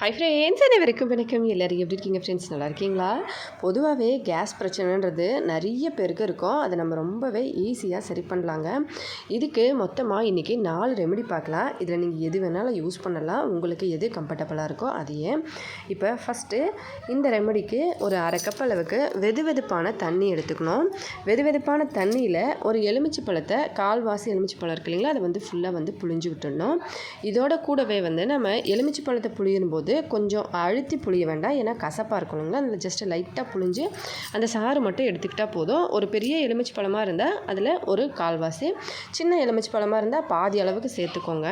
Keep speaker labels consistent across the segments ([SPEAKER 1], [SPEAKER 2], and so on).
[SPEAKER 1] Hi friends அனைவருக்கும் வணக்கம்? எல்லோரும் எப்படி இருக்கீங்க ஃப்ரெண்ட்ஸ் நல்லா இருக்கீங்களா? பொதுவாகவே கேஸ் பிரச்சனைன்றது நிறைய பேருக்கு இருக்கும். அதை நம்ம ரொம்பவே ஈஸியாக சரி பண்ணலாங்க. இதுக்கு மொத்தமாக இன்றைக்கி நாலு ரெமெடி பார்க்கலாம். இதில் நீங்கள் எது வேணாலும் யூஸ் பண்ணலாம். உங்களுக்கு எது கம்ஃபர்டபுளாக இருக்கோ அதையே. இப்போ ஃபஸ்ட்டு இந்த ரெமெடிக்கு ஒரு அரை கப் அளவுக்கு வெது வெதுப்பான தண்ணி எடுத்துக்கணும். வெது வெதுப்பான தண்ணியில் ஒரு எலுமிச்சை பழத்தை கால்வாசி எலுமிச்சை பழம் இருக்கு இல்லைங்களா? அதை வந்து ஃபுல்லாக வந்து புழிஞ்சு விட்டுடணும். இதோட கூடவே வந்து நம்ம எலுமிச்சை பழத்தை புழியும் போது கொஞ்சம் அழுத்தி புளிய வேண்டாம். ஏன்னா கசப்பாக இருக்கணுங்களா அதில் ஜஸ்ட்டு லைட்டாக புளிஞ்சு அந்த சாறு மட்டும் எடுத்துக்கிட்டால் போதும். ஒரு பெரிய எலுமிச்சை பழமாக இருந்தால் அதில் ஒரு கால்வாசி. சின்ன எலுமிச்சை பழமாக இருந்தால் பாதி அளவுக்கு சேர்த்துக்கோங்க.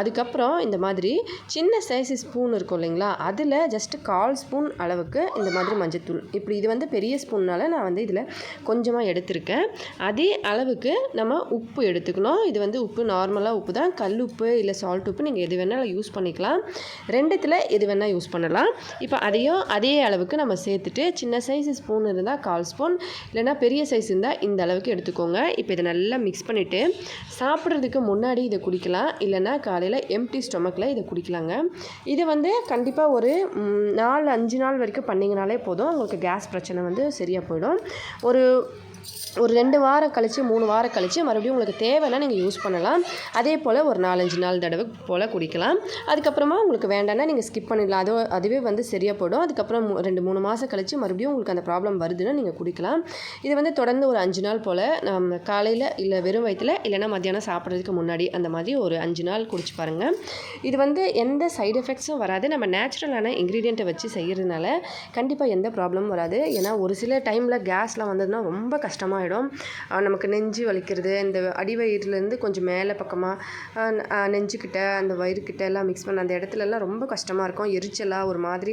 [SPEAKER 1] அதுக்கப்புறம் இந்த மாதிரி சின்ன சைஸ் ஸ்பூன் இருக்கும் இல்லைங்களா? அதில் ஜஸ்ட்டு கால் ஸ்பூன் அளவுக்கு இந்த மாதிரி மஞ்சத்தூள். இப்படி இது வந்து பெரிய ஸ்பூன்னால் நான் வந்து இதில் கொஞ்சமாக எடுத்திருக்கேன். அதே அளவுக்கு நம்ம உப்பு எடுத்துக்கணும். இது வந்து உப்பு நார்மலாக உப்பு தான். கல் உப்பு இல்லை சால்ட் உப்பு நீங்கள் எது வேணாலும் யூஸ் பண்ணிக்கலாம். ரெண்டுத்தில் எது வேணால் யூஸ் பண்ணலாம். இப்போ அதையும் அதே அளவுக்கு நம்ம சேர்த்துட்டு சின்ன சைஸ் ஸ்பூன் இருந்தால் கால் ஸ்பூன் இல்லைனா பெரிய சைஸ் இருந்தால் இந்த அளவுக்கு எடுத்துக்கோங்க. இப்போ இதை நல்லா மிக்ஸ் பண்ணிவிட்டு சாப்பிட்றதுக்கு முன்னாடி இதை குடிக்கலாம். இல்லைனா காலையில் எம்டி ஸ்டொமக்கில் இதை குடிக்கலாங்க. இது வந்து கண்டிப்பாக ஒரு நாலு அஞ்சு நாள் வரைக்கும் பண்ணிங்கனாலே போதும். உங்களுக்கு கேஸ் பிரச்சனை வந்து சரியாக போயிடும். ஒரு ஒரு ரெண்டு வாரம் கழித்து மூணு வாரம் கழித்து மறுபடியும் உங்களுக்கு தேவைன்னா நீங்கள் யூஸ் பண்ணலாம். அதே போல் ஒரு நாலஞ்சு நாள் தடவை போல் குடிக்கலாம். அதுக்கப்புறமா உங்களுக்கு வேண்டாம்னா நீங்கள் ஸ்கிப் பண்ணிடலாம். அதோ அதுவே வந்து சரியாக போடும் அதுக்கப்புறம் ரெண்டு மூணு மாதம் கழித்து மறுபடியும் உங்களுக்கு அந்த ப்ராப்ளம் வருதுன்னா நீங்கள் குடிக்கலாம். இது வந்து தொடர்ந்து ஒரு அஞ்சு நாள் போல் நம்ம காலையில் இல்லை வெறும் வயிற்றில் இல்லைனா மத்தியானம் சாப்பிட்றதுக்கு முன்னாடி அந்த மாதிரி ஒரு அஞ்சு நாள் குடிச்சு பாருங்கள் இது வந்து எந்த சைடு எஃபெக்ட்ஸும் வராது. நம்ம நேச்சுரலான இன்க்ரீடியண்ட்டை வச்சு செய்கிறதுனால கண்டிப்பாக எந்த ப்ராப்ளமும் வராது. ஏன்னா ஒரு சில டைமில் கேஸ்லாம் வந்ததுன்னா ரொம்ப கஷ்டம். கஷ்டமாயிடும். நமக்கு நெஞ்சு வலிக்கிறது இந்த அடிவயிறுலேருந்து கொஞ்சம் மேலே பக்கமாக நெஞ்சுக்கிட்ட அந்த வயிறுக்கிட்ட எல்லாம் மிக்ஸ் பண்ண அந்த இடத்துலலாம் ரொம்ப கஷ்டமாக இருக்கும். எரிச்சலாக ஒரு மாதிரி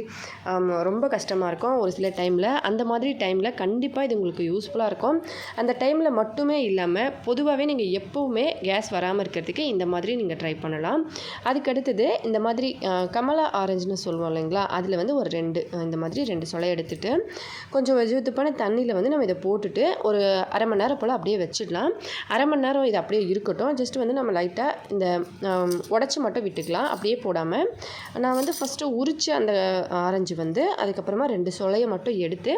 [SPEAKER 1] ரொம்ப கஷ்டமாக இருக்கும் ஒரு சில டைமில் அந்த மாதிரி டைமில் கண்டிப்பாக இது உங்களுக்கு யூஸ்ஃபுல்லாக இருக்கும். அந்த டைமில் மட்டுமே இல்லாமல் பொதுவாகவே நீங்கள் எப்போவுமே கேஸ் வராமல் இருக்கிறதுக்கு இந்த மாதிரி நீங்கள் ட்ரை பண்ணலாம். அதுக்கடுத்தது இந்த மாதிரி கமலா ஆரஞ்சுன்னு சொல்லுவோம் இல்லைங்களா? அதில் வந்து ஒரு ரெண்டு இந்த மாதிரி ரெண்டு சொலை எடுத்துகிட்டு கொஞ்சம் வெஜுத்துப்பான தண்ணியில் வந்து நம்ம இதை போட்டுட்டு ஒரு அரை மணி நேரம் போல் அப்படியே வச்சிடலாம். அரை மணி நேரம் இது அப்படியே இருக்கட்டும். ஜஸ்ட் வந்து நம்ம லைட்டாக இந்த உடச்சி மட்டும் விட்டுக்கலாம். அப்படியே போடாமல் நான் வந்து ஃபஸ்ட்டு உரித்து அந்த ஆரஞ்சு வந்து அதுக்கப்புறமா ரெண்டு சொலையை மட்டும் எடுத்து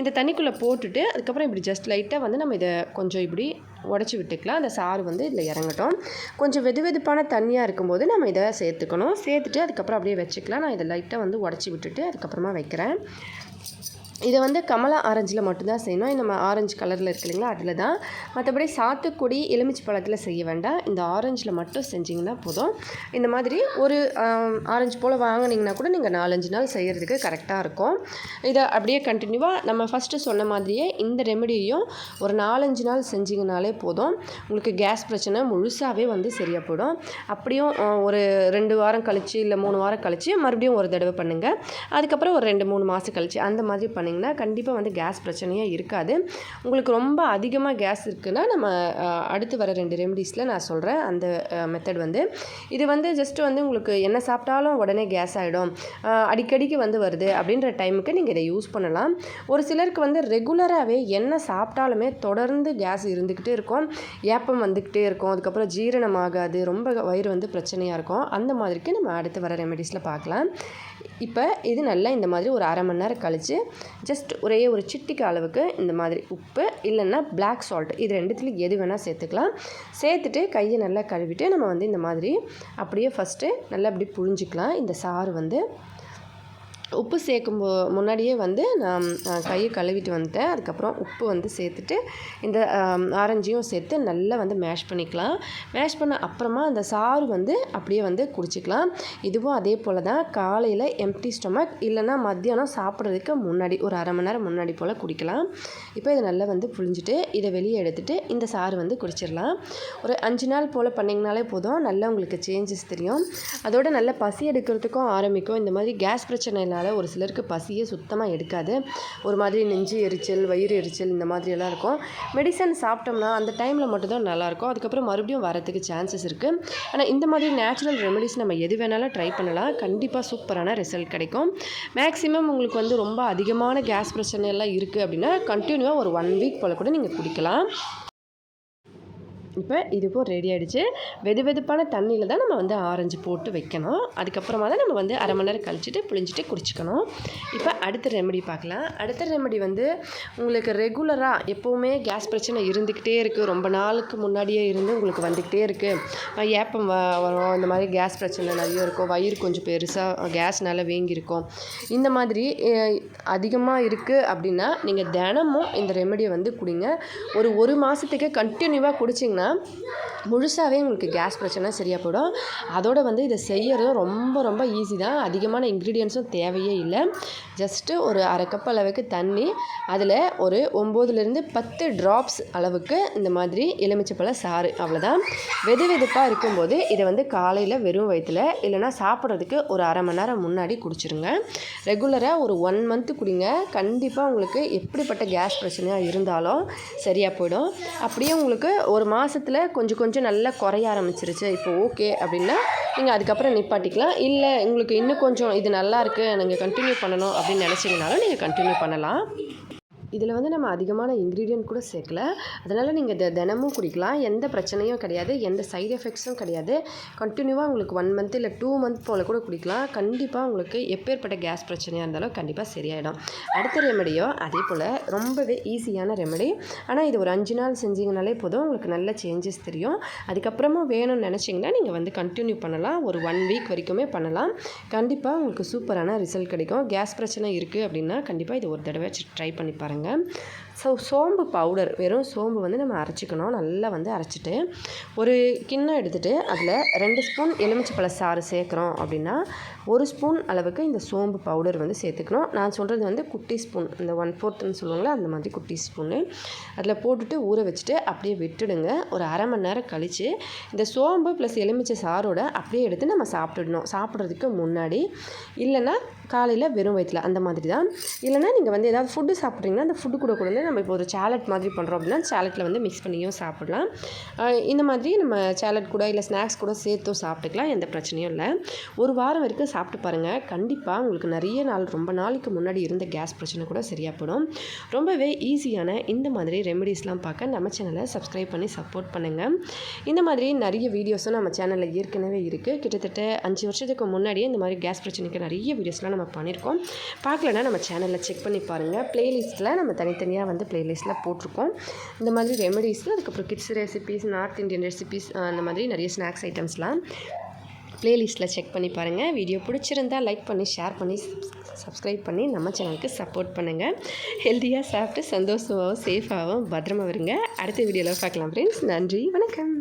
[SPEAKER 1] இந்த தண்ணிக்குள்ளே போட்டுட்டு அதுக்கப்புறம் இப்படி ஜஸ்ட் லைட்டாக வந்து நம்ம இதை கொஞ்சம் இப்படி உடச்சி விட்டுக்கலாம். அந்த சாறு வந்து இதில் இறங்கட்டும். கொஞ்சம் வெது வெதுப்பான தண்ணியாக இருக்கும்போது நம்ம இதை சேர்த்துக்கணும். சேர்த்துட்டு அதுக்கப்புறம் அப்படியே வச்சுக்கலாம். நான் இதை லைட்டாக வந்து உடச்சி விட்டுட்டு அதுக்கப்புறமா வைக்கிறேன். இதை வந்து கமலா ஆரஞ்சில் மட்டும்தான் செய்யணும். நம்ம ஆரஞ்சு கலரில் இருக்கு இல்லைங்களா அதில் தான். மற்றபடி சாத்துக்குடி எலுமிச்சி பழத்தில் செய்ய வேண்டாம். இந்த ஆரஞ்சில் மட்டும் செஞ்சிங்கன்னா போதும். இந்த மாதிரி ஒரு ஆரஞ்சு போல் வாங்கினீங்கன்னா கூட நீங்கள் நாலஞ்சு நாள் செய்கிறதுக்கு கரெக்டாக இருக்கும். இதை அப்படியே கண்டினியூவாக நம்ம ஃபஸ்ட்டு சொன்ன மாதிரியே இந்த ரெமெடியையும் ஒரு நாலஞ்சு நாள் செஞ்சிங்கனாலே போதும். உங்களுக்கு கேஸ் பிரச்சனை முழுசாகவே வந்து சரியாக போயிடும் அப்படியும் ஒரு ரெண்டு வாரம் கழித்து இல்லை மூணு வாரம் கழித்து மறுபடியும் ஒரு தடவை பண்ணுங்கள் அதுக்கப்புறம் ஒரு ரெண்டு மூணு மாதம் கழித்து அந்த மாதிரி பண்ணி பண்ணிங்கன்னா கண்டிப்பாக வந்து கேஸ் பிரச்சனையே இருக்காது. உங்களுக்கு ரொம்ப அதிகமாக கேஸ் இருக்குன்னா நம்ம அடுத்து வர ரெண்டு ரெமடிஸில் நான் சொல்கிறேன் அந்த மெத்தட் வந்து. இது வந்து ஜஸ்ட்டு வந்து உங்களுக்கு என்ன சாப்பிட்டாலும் உடனே கேஸ் ஆகிடும் அடிக்கடிக்கு வந்து வருது அப்படின்ற டைமுக்கு நீங்கள் இதை யூஸ் பண்ணலாம். ஒரு சிலருக்கு வந்து ரெகுலராகவே என்ன சாப்பிட்டாலுமே தொடர்ந்து கேஸ் இருந்துக்கிட்டே இருக்கும். ஏப்பம் வந்துக்கிட்டே இருக்கும். அதுக்கப்புறம் ஜீரணம் ஆகாது ரொம்ப வயிறு வந்து பிரச்சனையாக இருக்கும். அந்த மாதிரிக்கு நம்ம அடுத்து வர ரெமெடிஸில் பார்க்கலாம். இப்போ இது நல்லா இந்த மாதிரி ஒரு அரை மணி நேரம் கழித்து ஜஸ்ட் ஒரே ஒரு சிட்டிக்கு அளவுக்கு இந்த மாதிரி உப்பு இல்லைன்னா பிளாக் சால்ட் இது ரெண்டுத்துலையும் எது வேணால் சேர்த்துக்கலாம். சேர்த்துட்டு கையை நல்லா கழுவிட்டு நம்ம வந்து இந்த மாதிரி அப்படியே ஃபஸ்ட்டு நல்லா அப்படி புழிஞ்சிக்கலாம். இந்த சாறு வந்து உப்பு சேர்க்கும் போ முன்னாடியே வந்து நான் கையை கழுவிட்டு வந்துட்டேன். அதுக்கப்புறம் உப்பு வந்து சேர்த்துட்டு இந்த ஆரஞ்சையும் சேர்த்து நல்லா வந்து மேஷ் பண்ணிக்கலாம். மேஷ் பண்ண அப்புறமா அந்த சாறு வந்து அப்படியே வந்து குடிச்சிக்கலாம். இதுவும் அதே போல் தான் காலையில் எம்டி ஸ்டொமக் இல்லைன்னா மத்தியானம் சாப்பிட்றதுக்கு முன்னாடி ஒரு அரை மணி நேரம் முன்னாடி போல் குடிக்கலாம். இப்போ இதை நல்லா வந்து புழிஞ்சிட்டு இதை வெளியே எடுத்துகிட்டு இந்த சாறு வந்து குடிச்சிடலாம். ஒரு அஞ்சு நாள் போல் பண்ணிங்கனாலே போதும். நல்லா உங்களுக்கு சேஞ்சஸ் தெரியும். அதோட நல்ல பசி எடுக்கிறதுக்கும் ஆரம்பிக்கும். இந்த மாதிரி கேஸ் பிரச்சனை இல்லை அதனால் ஒரு சிலருக்கு பசியே சுத்தமாக எடுக்காது. ஒரு மாதிரி நெஞ்சு எரிச்சல் வயிறு எரிச்சல் இந்த மாதிரியெல்லாம் இருக்கும். மெடிசன் சாப்பிட்டோம்னா அந்த டைமில் மட்டும்தான் நல்லாயிருக்கும். அதுக்கப்புறம் மறுபடியும் வரத்துக்கு சான்சஸ் இருக்குது ஆனால் இந்த மாதிரி நேச்சுரல் ரெமெடிஸ் நம்ம எது வேணாலும் ட்ரை பண்ணலாம். கண்டிப்பாக சூப்பரான ரிசல்ட் கிடைக்கும். மேக்ஸிமம் உங்களுக்கு வந்து ரொம்ப அதிகமான கேஸ் பிரச்சனை எல்லாம் இருக்குது அப்படின்னா கண்டினியூவாக ஒரு ஒன் வீக் போல் கூட நீங்கள் குடிக்கலாம். இப்போ இதுவும் ரெடி ஆகிடுச்சு வெது வெதுப்பான தண்ணியில் தான் நம்ம வந்து ஆரஞ்சு போட்டு வைக்கணும். அதுக்கப்புறமா தான் நம்ம வந்து அரை மணி நேரம் கழிச்சிட்டு புளிஞ்சிட்டு குடிச்சிக்கணும். இப்போ அடுத்த ரெமெடி பார்க்கலாம். அடுத்த ரெமெடி வந்து உங்களுக்கு ரெகுலராக எப்போவுமே கேஸ் பிரச்சனை இருந்துக்கிட்டே இருக்குது ரொம்ப நாளுக்கு முன்னாடியே இருந்து உங்களுக்கு வந்துக்கிட்டே இருக்குது ஏப்பம் வ- வரும். இந்த மாதிரி கேஸ் பிரச்சனை நிறைய இருக்கும். வயிறு கொஞ்சம் பெருசாக கேஸ்னால வேங்கியிருக்கும் இந்த மாதிரி அதிகமாக இருக்குது அப்படின்னா நீங்கள் தினமும் இந்த ரெமடியை வந்து குடிங்க. ஒரு ஒரு மாதத்துக்கு கண்டினியூவாக குடிச்சிங்கன்னா முழுசாகவே உங்களுக்கு கேஸ் பிரச்சனை சரியாக போயிடும். அதோடு வந்து இதை செய்யறதும் ரொம்ப ரொம்ப ஈஸி தான். அதிகமான இன்க்ரீடியன்ஸும் தேவையே இல்லை. ஜஸ்ட்டு ஒரு அரை கப் அளவுக்கு தண்ணி அதில் ஒரு ஒம்போதுலேருந்து பத்து ட்ராப்ஸ் அளவுக்கு இந்த மாதிரி எலுமிச்சப்பழ சாறு அவ்வளோதான் வெது வெதுப்பாக இருக்கும்போது இதை வந்து காலையில் வெறும் வயிற்றில் இல்லைன்னா சாப்பிட்றதுக்கு ஒரு அரை மணி நேரம் முன்னாடி குடிச்சிருங்க. ரெகுலராக ஒரு ஒன் மந்த்து குடிங்க. கண்டிப்பாக உங்களுக்கு எப்படிப்பட்ட கேஸ் பிரச்சனையாக இருந்தாலும் சரியாக போயிடும். அப்படியே உங்களுக்கு ஒரு மாதம் மாதத்தில் கொஞ்சம் கொஞ்சம் நல்லா குறைய ஆரம்பிச்சிருச்சு. இப்போ ஓகே அப்படின்னா நீங்கள் அதுக்கப்புறம் நிப்பாட்டிக்கலாம். இல்லை உங்களுக்கு இன்னும் கொஞ்சம் இது நல்லா இருக்குது நீங்கள் கண்டினியூ பண்ணணும் அப்படின்னு நினச்சிங்கனாலும் நீங்கள் கண்டினியூ பண்ணலாம். இதில் வந்து நம்ம அதிகமான இன்க்ரீடியன்ட் கூட சேர்க்கல. அதனால் நீங்கள் இதை தினமும் குடிக்கலாம். எந்த பிரச்சனையும் கிடையாது. எந்த சைடு எஃபெக்ட்ஸும் கிடையாது. கண்டினியூவாக உங்களுக்கு ஒன் மந்த் இல்லை டூ மந்த் போல் கூட குடிக்கலாம். கண்டிப்பாக உங்களுக்கு எப்பேற்பட்ட கேஸ் பிரச்சனையாக இருந்தாலும் கண்டிப்பாக சரியாயிடும். அடுத்த ரெமெடியோ அதே போல் ரொம்பவே ஈஸியான ரெமெடி ஆனால் இது ஒரு அஞ்சு நாள் செஞ்சீங்கனாலே போதும். உங்களுக்கு நல்ல சேஞ்சஸ் தெரியும். அதுக்கப்புறமா வேணும்னு நினச்சிங்கன்னா நீங்கள் வந்து கண்டினியூ பண்ணலாம். ஒரு ஒன் வீக் வரைக்குமே பண்ணலாம். கண்டிப்பாக உங்களுக்கு சூப்பரான ரிசல்ட் கிடைக்கும். கேஸ் பிரச்சனை இருக்குது அப்படின்னா கண்டிப்பாக இது ஒரு தடவை ட்ரை பண்ணி பாருங்கள் சொல்கிறாங்க ஸோ சோம்பு பவுடர் வெறும் சோம்பு வந்து நம்ம அரைச்சிக்கணும். நல்லா வந்து அரைச்சிட்டு ஒரு கிண்ணம் எடுத்துகிட்டு அதில் ரெண்டு ஸ்பூன் எலுமிச்சப்பழ சாறு சேர்க்குறோம் அப்படின்னா ஒரு ஸ்பூன் அளவுக்கு இந்த சோம்பு பவுடர் வந்து சேர்த்துக்கணும். நான் சொல்கிறது வந்து குட்டி ஸ்பூன் இந்த ஒன் ஃபோர்த்துன்னு சொல்லுவாங்களே அந்த மாதிரி குட்டி ஸ்பூனு. அதில் போட்டுட்டு ஊற வச்சுட்டு அப்படியே விட்டுடுங்க. ஒரு அரை மணி நேரம் கழித்து இந்த சோம்பு ப்ளஸ் எலுமிச்சை சாரோட அப்படியே எடுத்து நம்ம சாப்பிட்டுடணும். சாப்பிட்றதுக்கு முன்னாடி இல்லைன்னா காலையில் வெறும் வயிற்றில் அந்த மாதிரி தான் இல்லைன்னா நீங்கள் வந்து ஏதாவது ஃபுட்டு சாப்பிட்றீங்கன்னா அந்த ஃபுட்டு கூட கூட நம்ம இப்போ ஒரு சேலட் மாதிரி பண்ணுறோம் அப்படின்னா சேலட்டில் வந்து மிக்ஸ் பண்ணியும் சாப்பிடலாம். இந்த மாதிரி நம்ம சேலட் கூட இல்லை ஸ்நாக்ஸ் கூட சேர்த்தும் சாப்பிட்டுக்கலாம் எந்த பிரச்சனையும் இல்லை. ஒரு வாரம் வரைக்கும் சாப்பிட்டு பாருங்கள் கண்டிப்பாக உங்களுக்கு நிறைய நாள் ரொம்ப நாளைக்கு முன்னாடி இருந்த கேஸ் பிரச்சனை கூட சரியாக போடும் ரொம்பவே ஈஸியான இந்த மாதிரி ரெமெடிஸ்லாம் பார்க்க நம்ம சேனலை சப்ஸ்கிரைப் பண்ணி சப்போர்ட் பண்ணுங்கள் இந்த மாதிரி நிறைய வீடியோஸும் நம்ம சேனலில் ஏற்கனவே இருக்குது கிட்டத்தட்ட அஞ்சு வருஷத்துக்கு முன்னாடியே இந்த மாதிரி கேஸ் பிரச்சனைக்கு நிறைய வீடியோஸ்லாம் நம்ம பண்ணியிருக்கோம். பார்க்கலன்னா நம்ம சேனலில் செக் பண்ணி பாருங்கள் ப்ளேலிஸ்ட்டில் நம்ம தனித்தனியாக வந்து ப்ளேலிஸ்ட்டில் போட்டிருக்கோம். இந்த மாதிரி ரெமடிஸில் அதுக்கப்புறம் kids recipes north Indian recipes அந்த மாதிரி நிறைய ஸ்நாக்ஸ் ஐட்டம்ஸ்லாம் ப்ளேலிஸ்ட்டில் செக் பண்ணி பாருங்கள் வீடியோ பிடிச்சிருந்தா லைக் பண்ணி ஷேர் பண்ணி சப்ஸ்கிரைப் பண்ணி நம்ம சேனலுக்கு சப்போர்ட் பண்ணுங்கள் ஹெல்த்தியாக சாப்பிட்டு சந்தோஷமாகவும் சேஃபாகவும் பத்திரமா வருங்க அடுத்த வீடியோவில் பார்க்கலாம் ஃப்ரெண்ட்ஸ் நன்றி வணக்கம்.